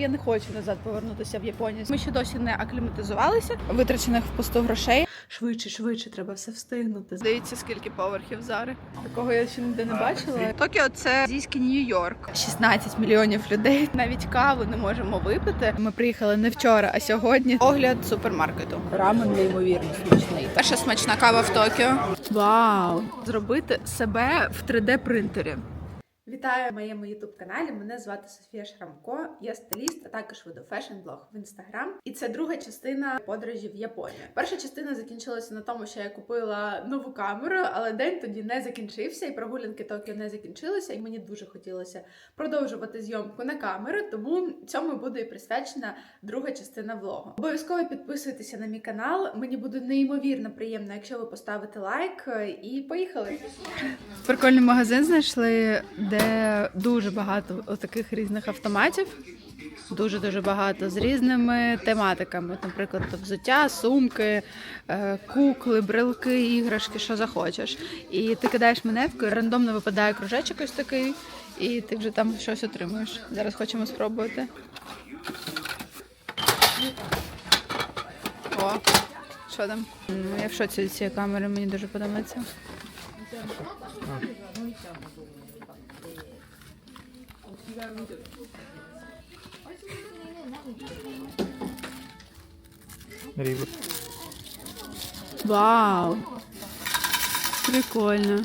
Я не хочу назад повернутися в Японію. Ми ще досі не акліматизувалися. Витрачених впусту грошей. Швидше, швидше, треба все встигнути. Дивіться, скільки поверхів зараз. Такого я ще ніде не бачила. Токіо це азійський Нью-Йорк. 16 мільйонів людей. Навіть каву не можемо випити. Ми приїхали не вчора, а сьогодні. Огляд супермаркету. Рамен неймовірно смачний. Перша смачна кава в Токіо. Вау! Зробити себе в 3D принтері. Вітаю в моєму youtube каналі. Мене звати Софія Шрамко. Я стиліст, а також веду фешн-блог в інстаграм. І це друга частина подорожі в Японію. Перша частина закінчилася на тому, що я купила нову камеру, але день тоді не закінчився, і прогулянки Токіо не закінчилися. І мені дуже хотілося продовжувати зйомку на камеру, тому цьому буде і присвячена друга частина влогу. Обов'язково підписуйтеся на мій канал. Мені буде неймовірно приємно, якщо ви поставите лайк. І поїхали. Прикольний магазин знайшли, де дуже багато таких різних автоматів. Дуже дуже багато з різними тематиками. Наприклад, взуття, сумки, е, кукли, брелки, іграшки, що захочеш. І ти кидаєш монетку, і рандомно випадає кружечок ось такий, і ти вже там щось отримуєш. Зараз хочемо спробувати. О, що там? Ну, Я в шоці цієї камери, мені дуже подобається. Ріба. Вау! Прикольно.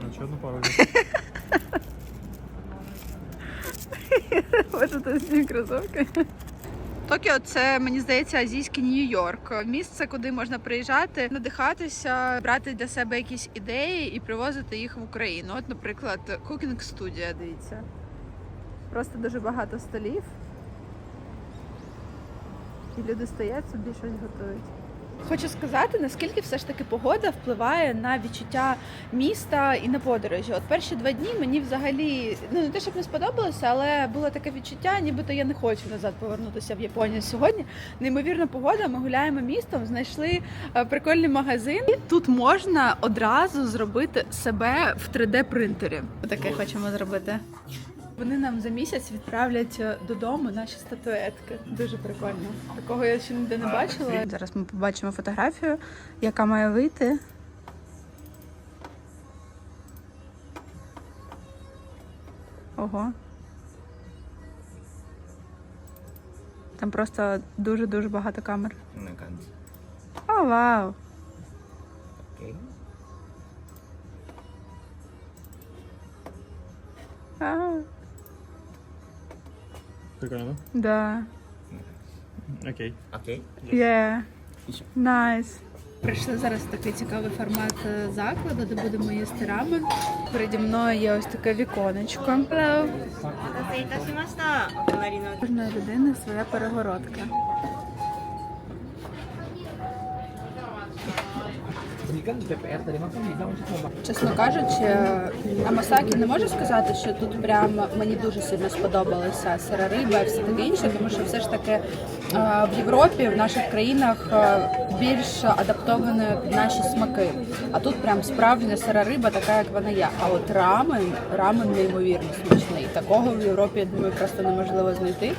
Ну, ще одну пару. Боже, це ці кросовки. Токіо це мені здається азійський Нью-Йорк. Місце, куди можна приїжджати, надихатися, брати для себе якісь ідеї і привозити їх в Україну. От, наприклад, кукінг студія. Дивіться. Просто дуже багато столів. І люди стоять собі щось готують. Хочу сказати, наскільки все ж таки погода впливає на відчуття міста і на подорожі. От перші два дні мені взагалі ну не те, щоб не сподобалося, але було таке відчуття, нібито я не хочу назад повернутися в Японію сьогодні. Неймовірна погода. Ми гуляємо містом, знайшли е, прикольний магазин. І тут можна одразу зробити себе в 3D принтері. Таке хочемо зробити. Вони нам за місяць відправлять е, додому наші статуетки. Дуже прикольно. Такого я ще ніде не бачила. Зараз ми побачимо фотографію, яка має вийти. Ого. Там просто дуже-дуже багато камер. На oh, вау! Окей. Прикольно, Да. Окей. Окей. Yeah. Nice. Прийшли зараз такий цікавий формат е, закладу, де будемо їсти рамен. Переді мною є ось таке віконечко. Hello. Кожної своя перегородка. Чесно кажучи, Амасакі не можу сказати, що тут прям мені дуже сильно сподобалася сира риба і все таке інше, тому що все ж таки е, в Європі, в наших країнах е, більш адаптовані наші смаки. А тут прям справжня сира риба, така як вона є. А от рамен, рамен неймовірно смачний. Такого в Європі я думаю, просто неможливо знайти.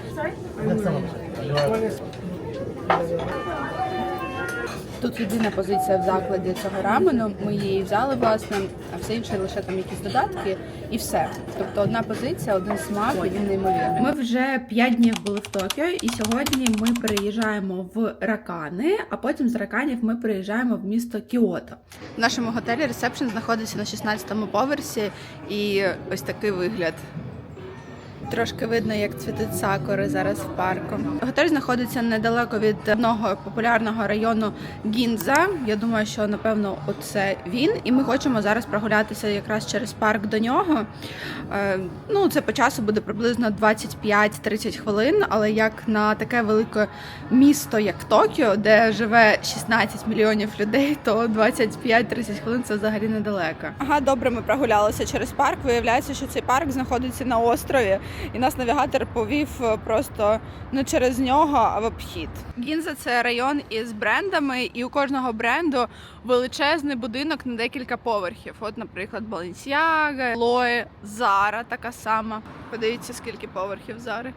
Тут єдина позиція в закладі цього рамену. Ми її взяли власне, а все інше лише там якісь додатки і все. Тобто одна позиція, один смак, і він неймовірний. Ми вже п'ять днів були в Токіо, і сьогодні ми переїжджаємо в Ракани, а потім з Раканів ми переїжджаємо в місто Кіото. В нашому готелі ресепшн знаходиться на 16-му поверсі, і ось такий вигляд. Трошки видно, як цвітуть сакури зараз в парку. Готель знаходиться недалеко від одного популярного району Гінза. Я думаю, що напевно оце він. І ми хочемо зараз прогулятися якраз через парк до нього. Е, Ну, це по часу буде приблизно 25-30 хвилин. Але як на таке велике місто, як Токіо, де живе 16 мільйонів людей, то 25-30 хвилин це взагалі недалеко. Ага, добре, ми прогулялися через парк. Виявляється, що цей парк знаходиться на острові. І нас навігатор повів е, просто не через нього, а в обхід. Гінза це район із брендами, і у кожного бренду величезний будинок на декілька поверхів. От, наприклад, Balenciaga, Loe, Zara така сама. Подивіться, скільки поверхів Зари.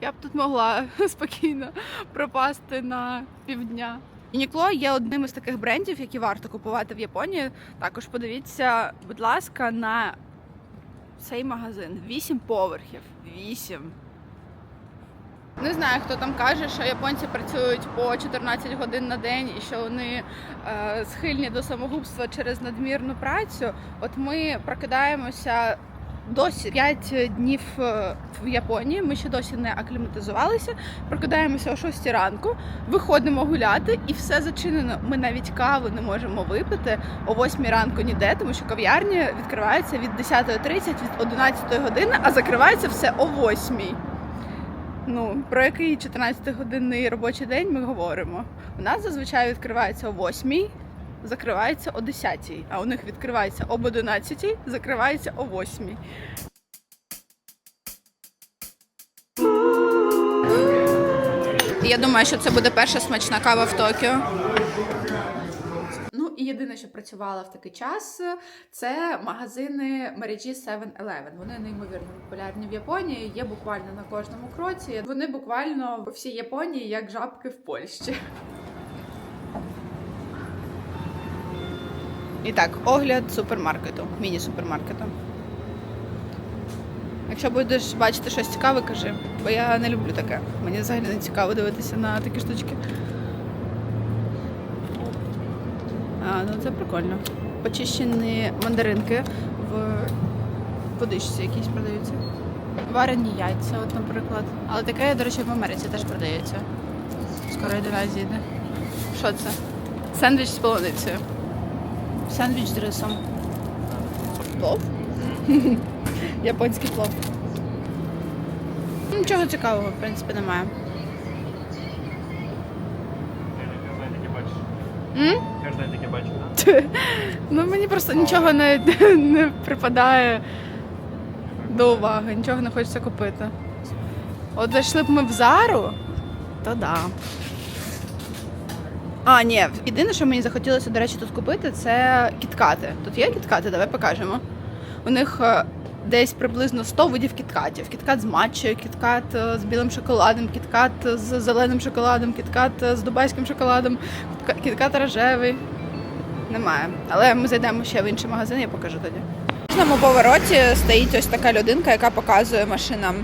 Я б тут могла спокійно пропасти на півдня. Юнікло є одним із таких брендів, які варто купувати в Японії. Також подивіться, будь ласка, на цей магазин. Вісім поверхів. Вісім. Не знаю, хто там каже, що японці працюють по 14 годин на день і що вони е, схильні до самогубства через надмірну працю. От ми прокидаємося досі 5 днів е, в Японії. Ми ще досі не акліматизувалися. Прокидаємося о 6 ранку, виходимо гуляти, і все зачинено. Ми навіть каву не можемо випити о 8 ранку ніде, тому що кав'ярні відкриваються від 10.30, від 11 години, а закривається все о 8. Ну, про який 14-годинний робочий день ми говоримо? У нас зазвичай відкривається о 8, закривається о 10, а у них відкривається об 11, закривається о 8. Я думаю, що це буде перша смачна кава в Токіо. Ну і єдине, що працювала в такий час, це магазини мережі 7-Eleven. Вони неймовірно популярні в Японії. Є буквально на кожному кроці. Вони буквально по всій Японії як жабки в Польщі. І так, огляд супермаркету, міні-супермаркету. Якщо будеш бачити щось цікаве, кажи, бо я не люблю таке. Мені взагалі не цікаво дивитися на такі штучки. А, ну це прикольно. Почищені мандаринки в водичці якісь продаються. Варені яйця, от, наприклад. Але таке, до речі, в Америці теж продається. Скоро й до нас їде. Що це? Сендвіч з полуницею. Сендвіч з рисом. Плов? Японський плов. Нічого цікавого, в принципі, немає. М? Кожен таке бачиш, так? Ну мені просто нічого не, не припадає до уваги, нічого не хочеться купити. От зайшли б ми в Зару, то да. А, ні, єдине, що мені захотілося, до речі, тут купити, це кіткати. Тут є кіткати, давай покажемо. У них е, десь приблизно 100 видів кіткатів. Кіткат з матчею, кіткат е, з білим шоколадом, кіткат з зеленим шоколадом, кіткат е, з дубайським шоколадом, кіткат рожевий. Немає. Але ми зайдемо ще в інший магазин, я покажу тоді. В кожному повороті стоїть ось така людинка, яка показує машинам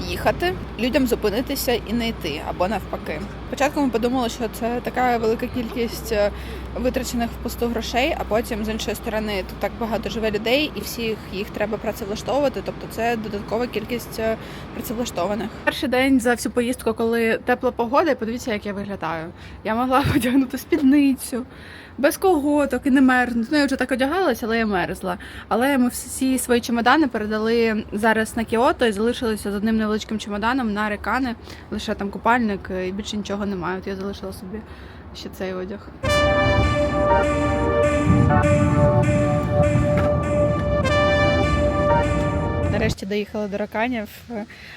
їхати, людям зупинитися і не йти, або навпаки. Спочатку ми подумали, що це така велика кількість е, витрачених впусту грошей, а потім з іншої сторони тут так багато живе людей, і всіх їх треба працевлаштовувати. Тобто це додаткова кількість е, працевлаштованих. Перший день за всю поїздку, коли тепла погода, і подивіться, як я виглядаю. Я могла одягнути спідницю. Без колготок і не мерзнути. Ну, я вже так одягалася, але я мерзла. Але ми всі свої чемодани передали зараз на Кіото і залишилися з одним невеличким чемоданом на рекани. Лише там купальник і більше нічого немає. От я залишила собі ще цей одяг. Нарешті доїхали до Раканів,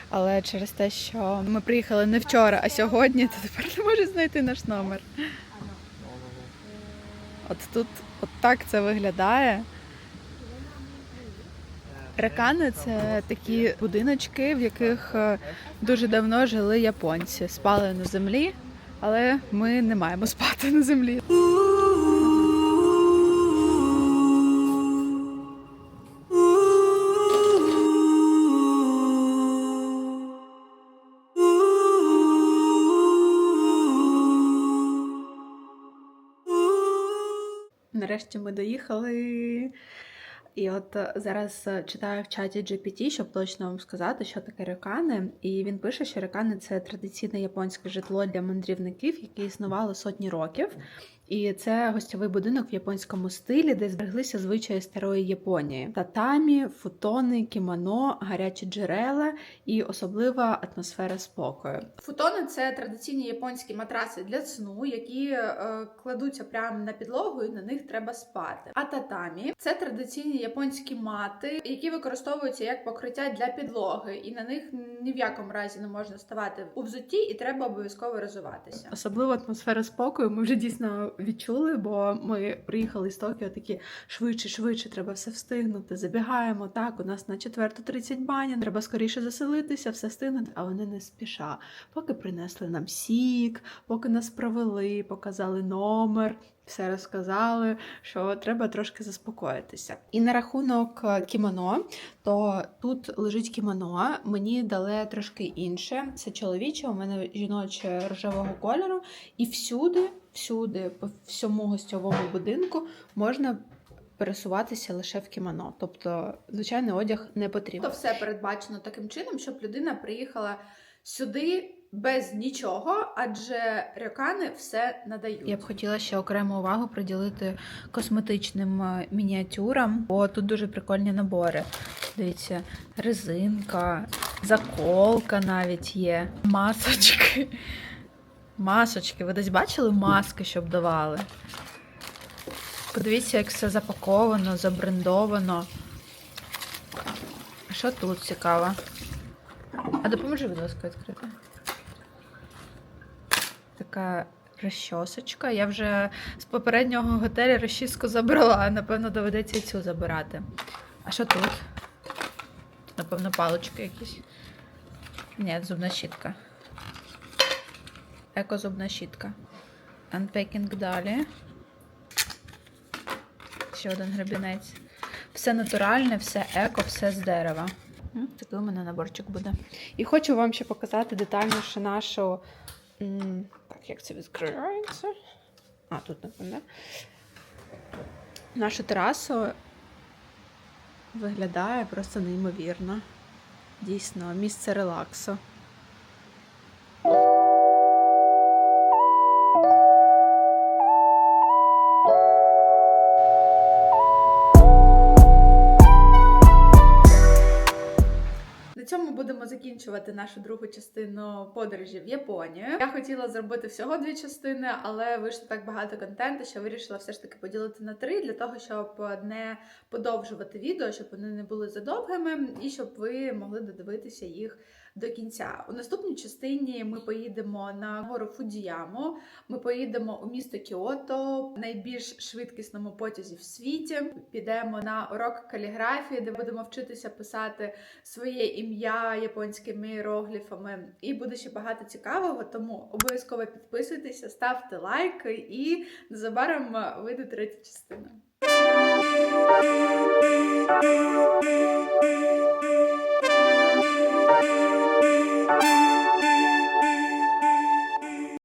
але через те, що ми приїхали не вчора, а сьогодні, то тепер не можу знайти наш номер. От тут от так це виглядає. Ракани це такі будиночки, в яких е, дуже давно жили японці. Спали на землі, але ми не маємо спати на землі. Нарешті ми доїхали. І от е, зараз е, читаю в чаті GPT, щоб точно вам сказати, що таке рекани. І він пише, що рекани це традиційне японське житло для мандрівників, яке існувало сотні років. І це гостьовий будинок в японському стилі, де збереглися звичаї старої Японії: татамі, футони, кімоно, гарячі джерела і особлива атмосфера спокою. Футони це традиційні японські матраси для сну, які е, кладуться прямо на підлогу, і на них треба спати. А татамі це традиційні японські мати, які використовуються як покриття для підлоги, і на них ні в якому разі не можна ставати у взутті, і треба обов'язково розвиватися. Особливо атмосфера спокою ми вже дійсно відчули, бо ми приїхали з Токіо такі швидше, швидше, треба все встигнути. Забігаємо так. У нас на четверту 30 баня, треба скоріше заселитися, все встигнути, а вони не спіша. Поки принесли нам сік, поки нас провели, показали номер. Все розказали, що треба трошки заспокоїтися. І на рахунок е, кімоно, то тут лежить кімоно. Мені дали трошки інше. Це чоловіче, у мене жіноче рожевого кольору. І всюди, всюди, по всьому гостьовому будинку можна пересуватися лише в кімоно. Тобто, звичайний одяг не потрібен. То все передбачено таким чином, щоб людина приїхала сюди. Без нічого, адже рюкани все надають. Я б хотіла ще окрему увагу приділити косметичним е, мініатюрам, бо тут дуже прикольні набори. Дивіться, резинка, заколка навіть є, масочки. Масочки. Ви десь бачили маски, щоб давали? Подивіться, як все запаковано, забрендовано. А що тут цікаво? А допоможи, будь ласка, відкрити. Така розчосочка. Я вже з попереднього готелю розчіску забрала, напевно, доведеться і цю забирати. А що тут? Напевно, палички якісь. Ні, зубна щітка. Еко-зубна щітка. Unpacking далі. Ще один гребінець. Все натуральне, все еко, все з дерева. Такий у мене наборчик буде. І хочу вам ще показати детальніше нашу. Так, як це відкривається? А, тут, напевно. Нашу терасу виглядає просто неймовірно. Дійсно, місце релаксу. Закінчувати нашу другу частину подорожі в Японію. Я хотіла зробити всього дві частини, але вийшло так багато контенту, що вирішила все ж таки поділити на три для того, щоб не подовжувати відео, щоб вони не були задовгими, і щоб ви могли додивитися їх до кінця. У наступній частині ми поїдемо на гору Фудіяму. Ми поїдемо у місто Кіото, найбільш швидкісному потязі в світі. Підемо на урок каліграфії, де будемо вчитися писати своє ім'я японськими іерогліфами. І буде ще багато цікавого, тому обов'язково підписуйтеся, ставте лайки і незабаром вийде третя частина. Thank you.